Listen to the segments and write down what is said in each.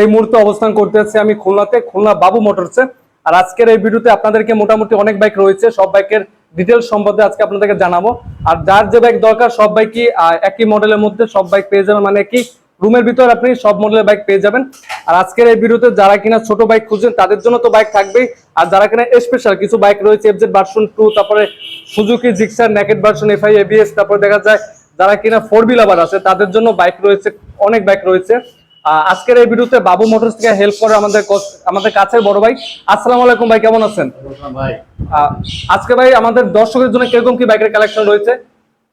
এই মুহূর্তে অবস্থান করতে যাচ্ছি আমি খুলনাতে, খুলনা বাবু মোটরসে। আর আজকের এই ভিডিওতে আপনাদেরকে মোটামুটি অনেক বাইক রয়েছে, সব বাইকের ডিটেলস সম্বন্ধে আজকে আপনাদেরকে জানাব। আর যার যে বাইক দরকার, সব বাইকই একই মডেলের মধ্যে সব বাইক পেয়ে যাবেন মানে কি রুমের ভিতর আপনি সব মডেলের বাইক পেয়ে যাবেন। আর আজকের এই ভিডিওতে যারা কিনা ছোট বাইক খুঁজছেন, তাদের জন্য তো বাইক থাকবেই। আর যারা কিনা স্পেশাল কিছু বাইক রয়েছে এফজেড ভার্সন টু তারপরে Suzuki Gixxer naked version FI ABS তারপরে দেখা যায়, যারা কিনা ফোর হুইল আবার আছে, তাদের জন্য বাইক রয়েছে, অনেক বাইক রয়েছে। আজকের এই ভিডিওতে বাবু মোটরস থেকে হেল্প করে আমাদের আমাদের কাছের বড় ভাই। আসসালামু আলাইকুম ভাই কেমন আছেন? ভাই। আজকে ভাই আমাদের দর্শকের জন্য কীরকম কি বাইকের কালেকশন রয়েছে?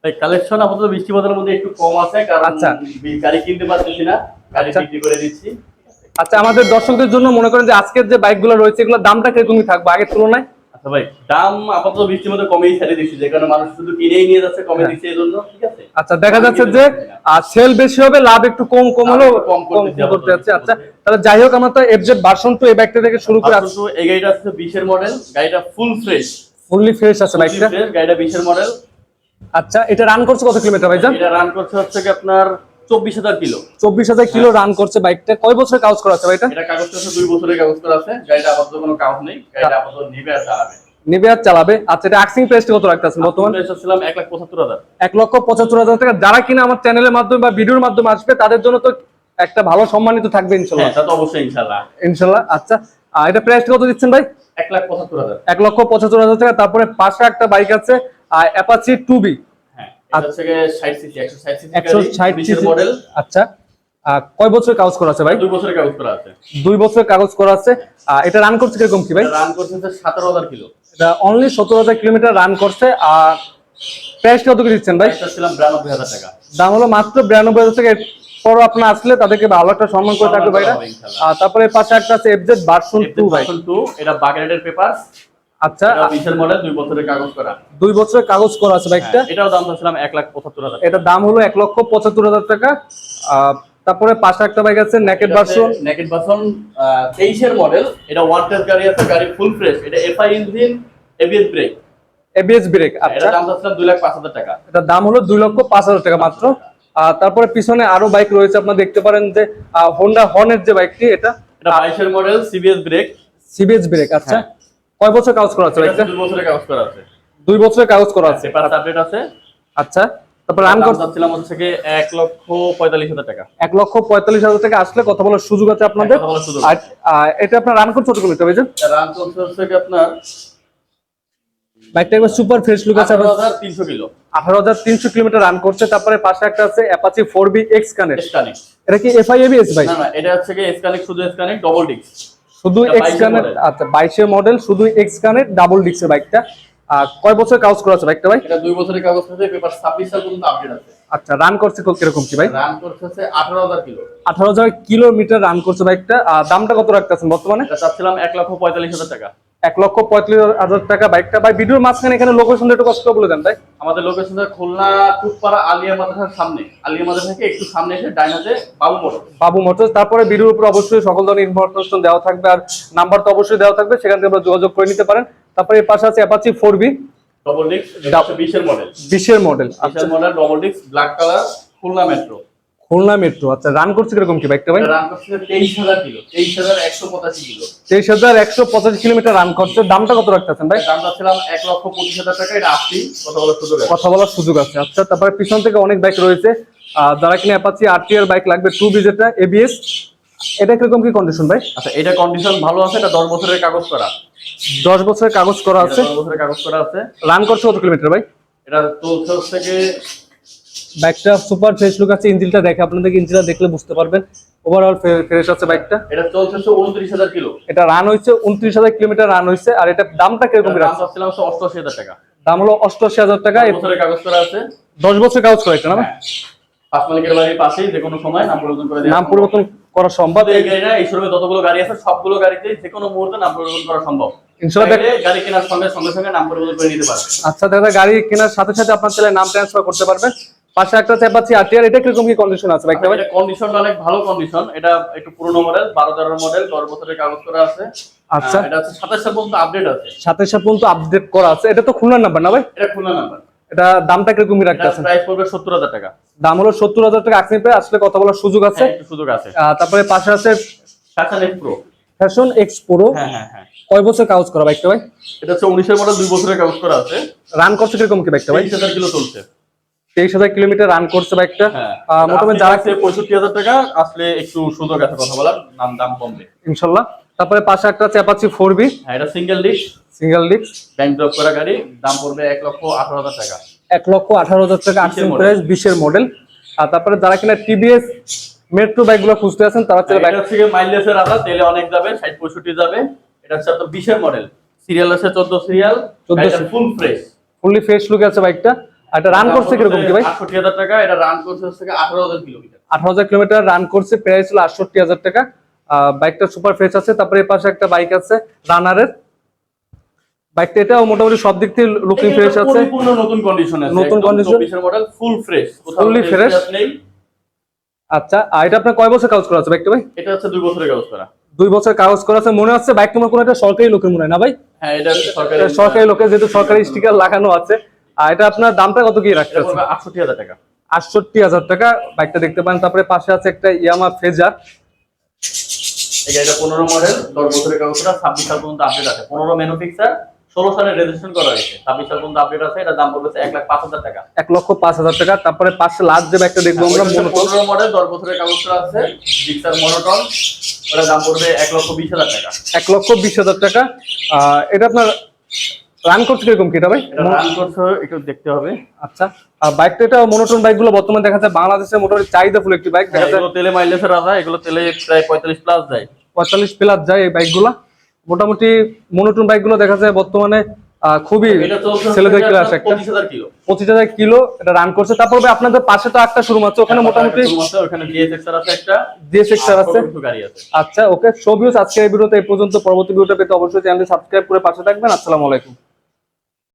ভাই কালেকশন আপাতত বৃষ্টি বাদলের মধ্যে একটু কম আছে কারণ আচ্ছা। গাড়ি কিনতে পারতেছি না গাড়ি আচ্ছা। বিক্রি করে দিচ্ছি। আচ্ছা আমাদের দর্শকদের জন্য মনে করেন যে আজকের যে বাইকগুলো রয়েছে এগুলোর দামটা কিরকমই থাকবে আগের তুলনায়? আচ্ছা ভাই দাম আপাতত বৃষ্টির মধ্যে কমেই ছেড়ে দিচ্ছি যে কারণে মানুষ শুধু কিনেই নিয়ে যাচ্ছে কমে হ্যাঁ। দিচ্ছে এই জন্য ঠিক আছে? আচ্ছা দেখা যাচ্ছে যে সেল বেশি হবে লাভ একটু কম কম একটু কম করতে যাচ্ছে। আচ্ছা তাহলে যাই হোক আমরা তো এফজেড ভার্সন টু এই বাইকটা থেকে শুরু করে আপাতত এই গাড়িটা আছে বিশের মডেল গাড়িটা ফুল ফ্রেশ ফুললি ফ্রেশ আছে বাইকটা গাড়িটা বিশের মডেল আচ্ছা এটা রান করছে কত কিলোমিটার ভাইজান? এটা রান করছে হচ্ছে কি আপনার চব্বিশ হাজার কিলো। চব্বিশ হাজার কিলো রান করছে বাইকটা। কয় বছর কাজ করা আছে ভাইটা এটা কাগজটা দুই বছরের কাগজ করা আছে। গাড়িটা আপাতত কোনো কাগজ নেই। গাড়িটা আপাতত নিবে চালাবে। নেবে আর চালাবে। আচ্ছা এটা আক্সিং প্রাইসটা কত রাখতেছেন বর্তমানে? এসেছিলাম এক লাখ পঁচাত্তর হাজার। এক লক্ষ পঁচাত্তর হাজার টাকা। যারা কিনা আমার চ্যানেলের মাধ্যমে বা ভিডিওর মাধ্যমে আসবে তাদের জন্য তো একটা ভালো সম্মানিত থাকবে ইনশাল্লাহ হ্যাঁ তো অবশ্যই ইনশাল্লাহ ইনশাল্লাহ আচ্ছা। আর এটা প্রাইসটা কত দিচ্ছেন ভাই? এক লাখ পঁচাত্তর হাজার। এক লক্ষ পঁচাত্তর হাজার টাকা। তারপরে পাশে একটা বাইক আছে আর অ্যাপাচি টু বি আচ্ছা। কয় বছর কাগজ করা আছে ভাই? দুই বছরের কাগজ করা আছে। দুই বছর কাগজ করা আছে। এটা রান করছে কীরকম কি ভাই? রান করছে হচ্ছে 17000 কিলো। এটা অনলি সত্তর হাজার কিলোমিটার রান করছে। আর প্রাইস কত করে দিচ্ছেন ভাই? 92000 টাকা। দাম হলো মাত্র বিরানব্বই হাজার টাকা। আপনার আসলে তাদেরকে ভালো একটা সম্মান করে থাকবে ভাইরা। তারপরে পাশে একটা আছে এফজেড ভার্সন টু ভাই। এটা বাগেরেটের পেপার আচ্ছা এটা 20 এর মডেল দুই বছরের কাগজ করা। দুই বছরের কাগজ করা আছে বাইকটা। হ্যাঁ, এটাও দাম ছিলাম 1 লাখ 75000 এটার দাম হলো এক লক্ষ পঁচাত্তর হাজার টাকা। তারপরে পাশে একটা বাইক আছে নেকেট ভার্সন নেকেট ভার্সন 23 এর মডেল এটা ওয়ান টেস্ট গাড়ি আছে গাড়ি ফুল ফ্রেশ এটা FI engine ABS brake ABS brake আচ্ছা। দাম ছিলাম 2 লাখ 5000 টাকা। এটার দাম হলো দুই লক্ষ পাঁচ হাজার টাকা মাত্র। আর তারপরে পিছনে আরও বাইক রয়েছে আপনারা দেখতে পারেন যে হোন্ডা হর্নের যে বাইকটি এটা এটা 22 এর model CBS brake CBS brake আচ্ছা। হ্যাঁ। কয় বছর কাগজ করা আছে এটা দুই বছরের কাগজ করা আছে। দুই বছরের কাগজ করা আছে। পেপার আপডেট আছে। আচ্ছা তারপর রান করছে ছিলাম হচ্ছে কি এক লক্ষ পঁয়তাল্লিশ হাজার টাকা। এক লক্ষ পঁয়তাল্লিশ হাজার টাকা আসলে কথা বলার সুযোগ আছে আপনাদের। আর এটা আপনার রান করছে কত কিলোমিটার ভাইজান? রান চলছে হচ্ছে কি আপনার বাইকটা একবার সুপার ফ্রেশ লুক আছে। আঠারো হাজার তিনশো কিলো। আঠারো হাজার তিনশো কিলোমিটার রান করছে। তারপরে পাশে একটা আছে Apache four V X connect. এটা কি এফআই এবিএস ভাই? না না এটা হচ্ছে কি স্কানিক শুধু স্কানিক ডবল ডিস্ক শুধু এক্স 22 কানেক্ট model। আচ্ছা বাইশের মডেল শুধু এক্স কানেক্ট ডাবল ডিক্সের বাইকটা কয় বছর কাজ করা আছে বাইকটা ভাই? এটা দুই বছরের কাগজ আছে পেপার ছাব্বিশ সাল পর্যন্ত আপডেট আছে। আচ্ছা রান করছে কো- কীরকম কি ভাই রান করছে হচ্ছে আঠারো হাজার কিলো। আঠারো হাজার কিলোমিটার রান করছে বাইকটা দামটা কত রাখতেছেন বর্তমানে? এটা চাচ্ছিলাম এক লক্ষ পঁয়তাল্লিশ হাজার টাকা। এক লক্ষ পঁয়তাল্লিশ হাজার টাকা বাইকটা ভাই ভিডিওর মাঝখানে এখানে লোকেশনটা একটু কষ্ট বলে দেন ভাই। আমাদের লোকেশন খুলনা টুকপাড়া আলিয়া মাদ্রাসার সামনে। আলিয়া মাদ্রাসা থেকে একটু সামনে এসে ডাইনাতে বাবু মোটর বাবু মোটরস তারপরে ভিডিওর উপর অবশ্যই সকল ধরনের ইনফরমেশন দেওয়া থাকবে আর নাম্বার তো অবশ্যই দেওয়া থাকবে সেখান থেকে যোগাযোগ করে নিতে পারেন। তারপরে এই পাশে আছে Apache four V double disc বিশের মডেল বিশের মডেল বিশের model double disc black colour Khulna metro Khulna metro আচ্ছা রান করছে কীরকম কি বাইকটা ভাই? রান করছে তেইশ হাজার কিলো তেইশ হাজার একশো পঁচাশি কিলো। তেইশ হাজার একশো পঁচাশি কিলোমিটার রান করছে। দামটা কত রাখতেছেন ভাই? দাম চাচ্ছিলাম এক লক্ষ পঁচিশ হাজার টাকা এটা আসছি কথা বলার সুযোগ আছে। কথা বলার সুযোগ আছে। আচ্ছা তারপরে পিছন থেকে অনেক বাইক রয়েছে। যারা কিনা অ্যাপাচি আরটিআর বাইক লাগবে টু বি যেটা এবিএস এটা কীরকম কি কন্ডিশন ভাই? আচ্ছা এটা কন্ডিশন ভালো আছে এটা দশ বছরের কাগজ করা। দশ বছরের কাগজ করা আছে? দশ বছরের কাগজ করা আছে। রান করছে কত কিলোমিটার ভাই? এটা চলছে হচ্ছে কি বাইকটা সুপার ফ্রেশ লুক আছে ইঞ্জিনটা দেখে আপনাদের ইঞ্জিনটা দেখলে বুঝতে পারবেন। ওভারঅল ফ্রেশ আছে বাইকটা। এটা চলছে উনত্রিশ হাজার কিলো। এটা রান হয়েছে উনত্রিশ হাজার কিলোমিটার রান হয়েছে আর এটা দামটা কীরকম দাম রাখছে হচ্ছে অষ্টআশি হাজার টাকা। দাম হলো অষ্টআশি হাজার টাকা দশ বছরের কাগজ করা আছে। দশ বছর কাগজ করা এটা না? হ্যাঁ। পাঁচ মালিকের বাড়ির পাশেই যে কোনো সময় নাম পরিবর্তন করে দেওয়া নাম পরিবর্তন করা সম্ভব? এই গাড়ি না এই শোরুমে যতগুলো গাড়ি আছে সবগুলো গাড়িতে যে কোনো মুহূর্তে নাম পরিবর্তন করা সম্ভব। গাড়ি কেনার সঙ্গে সঙ্গে সঙ্গে নাম পরিবর্তন করে নিতে পারবে আচ্ছা দাদা গাড়ি কেনার সাথে সাথে আপনার ছেলে নাম ট্রান্সফার করতে পারবেন। পাশে একটা চেপাচ্ছি আরটিআর এটা কীরকম কি কন্ডিশন আছে? বাইকটা এটা কন্ডিশনটা অনেক ভালো কন্ডিশন এটা একটু পুরনো মডেল বারো তেরো মডেল দশ বছরের কাগজ করা আছে। আচ্ছা। এটা হচ্ছে সাতাশ সাল পর্যন্ত আপডেট আছে। সাতাইশ পর্যন্ত আপডেট করা আছে। এটা তো খুলনার নাম্বার না ভাই? এটা খুলনা নাম্বার এটা দামটা কীরকম রাখতেছেন প্রাইস পড়বে সত্তর হাজার টাকা। দাম হলো সত্তর হাজার টাকা আসলে আসলে কথা বলার সুযোগ আছে। হ্যাঁ, একটু সুযোগ আছে। তারপরে পাশে আছে Fashion X Pro Fashion X Pro হ্যাঁ হ্যাঁ হ্যাঁ। কয় বছর কাগজ করা বাইকটা ভাই? এটা হচ্ছে উনিশের মডেল দুই বছরের কাগজ করা আছে। রান করছে কীরকম কি বাইকটা ভাই? তেইশ হাজার কিলো চলছে। তেইশ হাজার কিলোমিটার রান করছে বাইকটা হ্যাঁ। মোটামুটি যারা পঁয়ষট্টি হাজার টাকা আসলে একটু সুযোগ আছে কথা বলার দাম দাম কমবে ইনশাল্লাহ। তারপরে পাশে একটা ফোর বি হ্যাঁ এটা single disc single disc bank drop করা গাড়ি দাম পড়বে এক লক্ষ আঠারো হাজার টাকা। এক লক্ষ আঠারো হাজার টাকা প্রাইস বিশের মডেল আর তারপরে যারা কিনা টিভিএস মেট্রো বাইকগুলো খুঁজতে আছেন তারা চলে বাইক এটা হচ্ছে মাইলেজের আধা তেলে অনেক যাবে ষাট পঁয়ষট্টি যাবে। এটা হচ্ছে আপনার বিশের মডেল সিরিয়াল আছে চোদ্দ serial 14 full fresh fully fresh look আছে বাইকটা এটা রান করছে কীরকম কি ভাই? আটষট্টি হাজার টাকা এটা রান করছে হচ্ছে আঠারো হাজার কিলোমিটার আঠারো হাজার কিলোমিটার রান করছে প্রাইস হলো আটষট্টি হাজার টাকা। আহ, বাইকটা সুপার ফ্রেশ আছে তারপরে পাশে একটা বাইক আছে রানারের বাইকটা এটাও মোটামুটি সব দিক থেকে লুকিং ফ্রেশ আছে। নতুন কন্ডিশন আছে নতুন? বিশের মডেল ফুল ফ্রেশ fresh? নেই। আচ্ছা আর এটা আপনার কয় বছর কাগজ করা আছে বাইকটা ভাই? এটা হচ্ছে দুই বছরের কাগজ করা। দুই বছর কাগজ করা আছে। মনে হচ্ছে বাইক তোমার কোনো একটা সরকারি লোকের মনে হয় না ভাই? হ্যাঁ এটা সরকারি সরকারি লোকের যেহেতু সরকারি স্টিকার লাগানো আছে। আর এটা আপনার দামটা কত কি রাখতে আটষট্টি হাজার টাকা। আটষট্টি হাজার টাকা। বাইকটা দেখতে পারেন তারপরে পাশে আছে একটা ইয়ামা ফেজার পনেরো মডেল দশ বছরের কাগজ করা ছাব্বিশ সাল পর্যন্ত আপডেট আছে। পনেরো ম্যানুফিক্সার ষোলো সালে রেজিস্ট্রেশন করা হয়েছে। ছাব্বিশ সাল পর্যন্ত আপডেট আছে এটা দাম পড়বে এক লাখ পাঁচ হাজার টাকা। এক লক্ষ পাঁচ হাজার টাকা। তারপরে পাশে লাস্ট যে বাইকটা দেখব আমরা পনেরো মডেল দশ বছরের কাগজ আছে জিক্সার মনোটন দাম পড়বে এক লক্ষ বিশ হাজার টাকা। এক লক্ষ বিশ হাজার টাকা। আহ, এটা আপনার রান করছে কীরকম কি এটা ভাই? রান করছে একটু দেখতে হবে। আচ্ছা। আর বাইকটা এটা মনোটন বাইকগুলো বর্তমানে দেখা যায় বাংলাদেশের মোটামুটি চাহিদা ফুল একটি বাইক দেখা যায় এগুলো তেলে মাইলেজের আধা এগুলো তেলে প্রায় পঁয়তাল্লিশ প্লাস যায়। পঁয়তাল্লিশ প্লাস যায় এই বাইকগুলা মোটামুটি মনোটন বাইকগুলো দেখা যায় বর্তমানে খুবই ছেলেদের ক্লাস একটা। পঁচিশ হাজার কিলো। এটা রান করছে। তারপর আপনাদের পাশে তো একটা শুরু আছে ওখানে মোটামুটি ওখানে জিএসএক্সআর আছে আছে। আছে। আচ্ছা ওকে। সব ভিউজ আজকের এই ভিডিওতে এই পর্যন্ত। পরবর্তী ভিডিওটা পেতে অবশ্যই চ্যানেলটি সাবস্ক্রাইব করে পাশে থাকবেন। আসসালামু আলাইকুম।